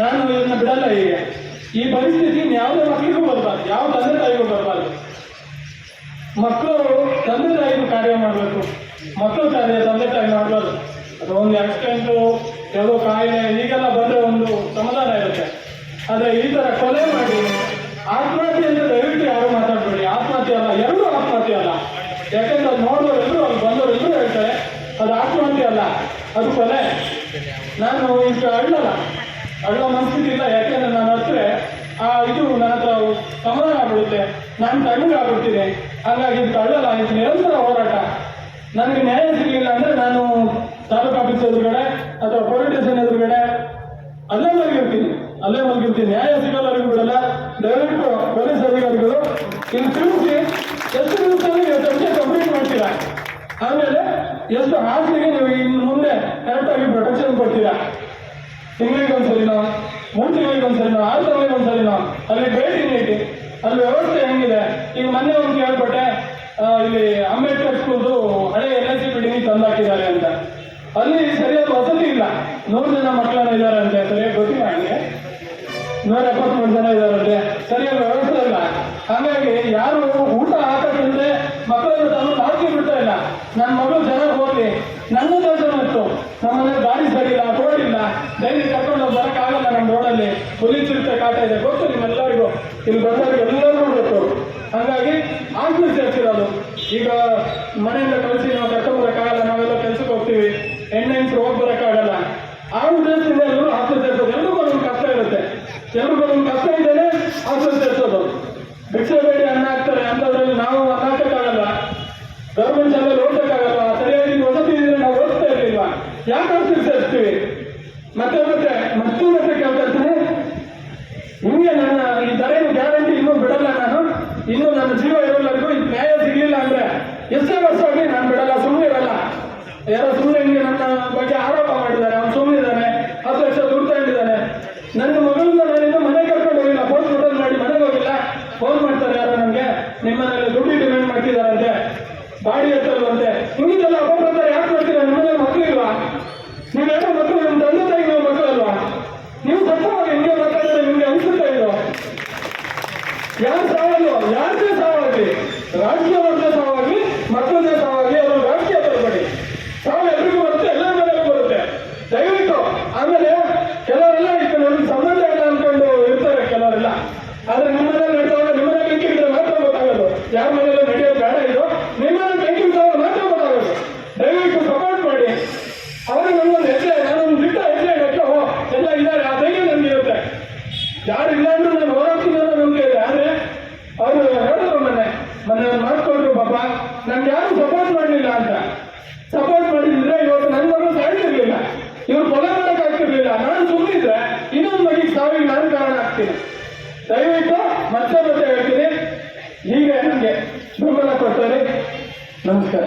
ನಾನು ಇದನ್ನ ಬಿಡಲ್ಲ ಈಗ ಈ ಪರಿಸ್ಥಿತಿ ಯಾವುದೇ ಮಕ್ಕಳಿಗೂ ಬರಬಾರ್ದು, ಯಾವ ತಂದೆ ತಾಯಿಗೂ ಬರಬಾರ್ದು. ಮಕ್ಕಳು ತಂದೆ ತಾಯಿಗೂ ಕಾರ್ಯ ಮಾಡಬೇಕು. ಮಕ್ಕಳು ಕಾರ್ಯ ತಂದೆ ತಾಯಿ ಮಾಡಬಾರ್ದು. ಅದು ಒಂದು ಆಕ್ಸಿಡೆಂಟು ಯಾವುದೋ ಕಾಯಿಲೆ ಈಗೆಲ್ಲ ಬಂದರೆ ಒಂದು ಸಮಾಧಾನ ಇರುತ್ತೆ. ಆದರೆ ಈ ಥರ ಕೊಲೆ ಮಾಡಿ ಆತ್ಮಹತ್ಯೆ ಅಂತ ದಯವಿಟ್ಟು ಯಾರು ಮಾತಾಡ್ಬೇಡಿ. ಆತ್ಮಹತ್ಯೆ ಅಲ್ಲ, ಎರಡೂ ಆತ್ಮಹತ್ಯೆ ಅಲ್ಲ. ಯಾಕೆಂದ್ರೆ ಅದು ನೋಡೋರೆಲ್ಲರೂ ಅಲ್ಲಿ ಬಂದವರೆಲ್ಲರೂ ಹೇಳ್ತಾರೆ, ಅದು ಆತ್ಮಹತ್ಯೆ ಅಲ್ಲ, ಅದು ಕೊಲೆ. ನಾನು ಈಗ ಅಳ್ಳಲ್ಲ. ಅಳ್ಳ ಮನಸ್ಥಿತಿ ಇಲ್ಲ ಯಾಕೆಂದ್ರೆ ನಾನು ಹತ್ರ, ಆ, ಇದು ನನ್ನ ಹತ್ರ ಸಮಾಧಾನ ಆಗ್ಬಿಡುತ್ತೆ. ನಾನು ತಣ್ಣಗೆ ಆಗ್ಬಿಡ್ತೀನಿ. ಹಾಗಾಗಿ ಇದು ತಳ್ಳಲ್ಲ, ಇದು ನಿರಂತರ ಹೋರಾಟ. ನನಗೆ ನ್ಯಾಯ ಸಿಗಲಿಲ್ಲ ಅಂದ್ರೆ ನಾನು ತಾಲೂಕು ಆಫೀಸ್ ಎದುರುಗಡೆ ಅಥವಾ ಪೊಲೀಸ್ ಸ್ಟೇಷನ್ ಎದುರುಗಡೆ ಅಲ್ಲೇ ಮಲಗಿರ್ತೀನಿ. ಅಲ್ಲೇ ಮಲಗಿರ್ತೀನಿ. ನ್ಯಾಯ ಸಿಗೋವರೆಗೂ ಬಿಡಲ್ಲ. ದಯವಿಟ್ಟು ಪೊಲೀಸ್ ಅಧಿಕಾರಿಗಳು ಇಲ್ಲಿ ತಿಳಿಸಿ ಎಷ್ಟು ದಿವಸದಲ್ಲಿ ಕಂಪ್ಲೀಟ್ ಮಾಡ್ತೀರಾ? ಆಮೇಲೆ ಎಷ್ಟು ಹಾಸಿಗೆ ನೀವು ಇನ್ನು ಮುಂದೆ ಒಂದ್ಸಲಿನೋ ಆ ಸಮಯ ಒಂದ್ಸಲಿನ, ಅಲ್ಲಿ ಭೇಟಿ ನೀಡಿ, ಅಲ್ಲಿ ವ್ಯವಸ್ಥೆ ಹೆಂಗಿದೆ? ಈಗ ಮೊನ್ನೆ ಒಂದು ಕೇಳ್ಪಟ್ಟೆ ಇಲ್ಲಿ ಅಂಬೇಡ್ಕರ್ ಸ್ಕೂಲ್ದು ಹಳೆ ಎಲ್ ಐ ಸಿ ಬಿಲ್ಡಿಂಗ್ ತಂದಾಕಿದ್ದಾರೆ ಅಂತ. ಅಲ್ಲಿ ಸರಿಯಾದ ವಸತಿ ಇಲ್ಲ. ನೂರು ಜನ ಮಕ್ಕಳನ್ನ ಅಂತೆ ಸರಿಯಾಗಿ ಗೊತ್ತಿಲ್ಲ ನನಗೆ. ನೂರ ಎಪ್ಪತ್ಮೂರು ಜನ ಇದ್ದಾರಂತೆ, ಸರಿಯಾದ ವ್ಯವಸ್ಥೆ ಇಲ್ಲ. ಹಾಗಾಗಿ ಯಾರು ಊಟ ಹಾಕಂದ್ರೆ ಮಕ್ಕಳನ್ನು ತಮ್ಮ ಹಾಕಿ ಬಿಡ್ತಾ ಇಲ್ಲ. ನನ್ನ ಮಗಳು ಜನ ಹೋಗ್ಲಿ. ನನ್ನ ಕೆಲಸ ಇತ್ತು ನಮ್ಮನೆ ಗಾಡಿ ಸರಿಯಿಲ್ಲ ರೋಡ್ ಇಲ್ಲ ಬರೋಕ್ಕಾಗಲ್ಲ ಇರುತ್ತೆ ಕಾಟ ಇದೆ. ಗೊತ್ತು, ನಿಮ್ಮೆಲ್ಲರಿಗೂ. ಇಲ್ಲಿ ಬಂದವರಿಗೆ ಎಲ್ಲರಿಗೂ ಗೊತ್ತು. ಹಂಗಾಗಿ ಆಗ್ಲೂ ಸೇರ್ತಿರೋದು ಈಗ ಮನೆಯಿಂದ ಕಳಿಸಿ, ನಾವು ಕರ್ಕೊಂಡ್ಬರಕ್ಕಾಗಲ್ಲ ನಾವೆಲ್ಲ ಕೆಲ್ಸಕ್ಕೆ ಹೋಗ್ತೀವಿ. ಹೆಣ್ಣೆಂಟ್ರು ಹೋಗಿ ಬರೋಕ್ಕಾಗಲ್ಲ ಆ ಉದ್ದೇಶದಿಂದ ಎಲ್ಲರೂ ಹಾಸ್ಟೆಲ್ ಎಲ್ಲರಿಗೂ ಒಂದೊಂದು ಕಷ್ಟ ಇರುತ್ತೆ. ಎಲ್ರಿಗೂ ಒಂದು ಕಷ್ಟ ಇದ್ದೇನೆ ಹಾಸ್ಟೆಲ್ ಸೇರ್ಸೋದು ಭಿಕ್ಷೆ ಬೇಡಿ ಅನ್ನ ಹಾಕ್ತಾರೆ ಅಂಥದ್ರಲ್ಲಿ ನಾವು ಅನ್ನ ಹಾಕಕ್ಕಾಗಲ್ಲ ಗೌರ್ಮೆಂಟ್ ಶಾಲೆಯಲ್ಲಿ ಓದಕ್ಕಾಗಲ್ಲ ಸರಿಯಾಗಿ ವಸತಿ ಇದ್ರೆ ನಾವು ಓದ್ತಾ ಇರ್ಲಿಲ್ವಾ ಯಾಕೆ ಹಾಸ್ಟೆಲ್ ಸೇರಿಸ್ತೀವಿ ಮತ್ತೆ ಮತ್ತೆ ಮತ್ತೆ ಮತ್ತೆ ಕೇಳ್ತಾ ಇರ್ತೀನಿ ನಿಮಗೆ ನನ್ನ ಈ ದರೇನು ಗ್ಯಾರಂಟಿ ಇನ್ನೂ ಬಿಡಲ್ಲ ನಾನು ಇನ್ನು ನನ್ನ ಜೀವ ಇರೋಲ್ಲರಿಗೂ ಇದು ನ್ಯಾಯ ಸಿಗಲಿಲ್ಲ ಅಂದ್ರೆ ಎಷ್ಟೇ ವರ್ಷ ಆಗಲಿ ನಾನು ಬಿಡಲ್ಲ ಸುಮ್ಮನೆ ಇರಲ್ಲ ಯಾರೋ ಸೂರ್ಯನಿಗೆ ನನ್ನ ಬಗ್ಗೆ ಆರೋಪ ಮಾಡಿದ್ದಾರೆ. ಅವ್ನು ಸುಮ್ಮನಿದ್ದಾನೆ ಹತ್ತು ಲಕ್ಷ ದುಡ್ಡು ತಗೊಂಡಿದ್ದಾನೆ. ನನ್ನ ಮಗಳನ್ನ ನಾನಿಂದ ಮನೆ ಕರ್ಕೊಂಡು ಹೋಗಿಲ್ಲ. ಫೋನ್ ಫೋಟೋಲ್ ಮಾಡಿ ಮನೆಗೆ ಹೋಗಿಲ್ಲ. ಫೋನ್ ಮಾಡ್ತಾರೆ ಯಾರೋ ನನಗೆ. ನಿಮ್ಮನೆಯಲ್ಲಿ ದುಡ್ಡು ಡಿಮ್ಯಾಂಡ್ ಮಾಡ್ತಿದ್ದಾರಂತೆ ಬಾಡಿ ಎತ್ತಲ್ವಂತೆ. ನಿಮಗೆಲ್ಲ ಅಪಪ್ರಚಾರ ಯಾಕೆ ಮಾಡ್ತೀರಾ? ನಿಮ್ಮನೇಲಿ ಮಕ್ಕಳು ಇಲ್ವಾ? ನೀವೇನೋ ಮಕ್ಕಳು, ನಿಮ್ಮ ತಂದೆ ತಾಯಿ ನೀವು ಮಕ್ಕಳು ಅಲ್ವಾ? ನೀವು ಸತ್ತವಾಗಿ ಹಿಂಗೆ ಮಾತಾಡಿದ್ರೆ ನಿಮ್ಗೆ ಅನಿಸುತ್ತಾ ಇದು? ಯಾರು ಸಾವಲ್ಲ ಯಾರದೇ ಸಾವಾಗಿ ರಾಜಕೀಯ ಸಾವಾಗಿ ಮಕ್ಕಳದೇ ಸಾವಾಗಲಿ ಅವರು ರಾಜಕೀಯ ಬರಬೇಡಿ ಸಾವು ಎಲ್ರಿಗೂ ಬರುತ್ತೆ ಎಲ್ಲರ ಮನೆಗೂ ಬರುತ್ತೆ ದಯವಿಟ್ಟು ಆಮೇಲೆ ಕೆಲವರೆಲ್ಲ ಇತ್ತು ನಮ್ಗೆ ಸಂಬಂಧ ಇಲ್ಲ ಅನ್ಕೊಂಡು ಇರ್ತಾರೆ ಕೆಲವರೆಲ್ಲ ಆದ್ರೆ ನಿಮ್ಮ ಮನೇಲಿ ನಡ್ತಾವಾಗ ನಿಮ್ಮ ಮನೆ ಬೆಂಕಿ ಇದ್ರೆ ಮಾತ್ರ ಗೊತ್ತಾಗೋದು ಯಾರ ಮನೇಲಿ ನಡೆಯೋದು ಬೇಡ ಇದು ನಿಮ್ಮ ಮನೆ ಬೆಂಕಿ ಇದ್ದಾಗ ಮಾತ್ರ ಗೊತ್ತಾಗೋದು ದಯವಿಟ್ಟು ಸಪೋರ್ಟ್ ಮಾಡಿ ಅವರು ನನ್ನೊಂದು ಹೆಜ್ಜೆ ನಾನೊಂದು ಬಿಟ್ಟ ಹೆಜ್ಜೆ ಇಡಕ್ಕೆ ಓ ಎಲ್ಲ ಇದ್ದಾರೆ ಆ ಧೈರ್ಯ ನಮ್ಗೆ ಇರುತ್ತೆ ಯಾರು ಇಲ್ಲ ಅಂದ್ರೂ ನಾನು ಹೋರಾಡ್ತೀನಿ ಅನ್ನೋ ನಂಬಿಕೆ ಇದೆ ಆದ್ರೆ ಅವರು ಹೇಳಿದ್ರು ಮೊನ್ನೆ ಮೊನ್ನೆ ಒಂದು ಮಾತು ಕೊಟ್ರು ಪಾಪ ನಮ್ಗೆ ಯಾರು ಸಪೋರ್ಟ್ ಮಾಡಲಿಲ್ಲ ಅಂತ. ಸಪೋರ್ಟ್ ಮಾಡಿದ್ರೆ ಇವತ್ತು ನನ್ನ ಮಗಳು ಸಾಯ್ತಿರ್ಲಿಲ್ಲ ಇವ್ರು ಕೊಲೆ ಮಾಡಕ್ ಆಗ್ತಿರ್ಲಿಲ್ಲ. ನಾನು ಸುಮ್ಮನಿದ್ರೆ ಇನ್ನೊಂದು ಮಗಿಗೆ ಸಾವಿಗೆ ನಾನು ಕಾರಣ ಆಗ್ತೀನಿ. ದಯವಿಟ್ಟು ಮತ್ತೆ ಮತ್ತೆ ಹೇಳ್ತೀನಿ. ಹೀಗೆ ನನಗೆ ಬೆಂಬಲ ಕೊಡ್ತಾರೆ. ನಮಸ್ಕಾರ.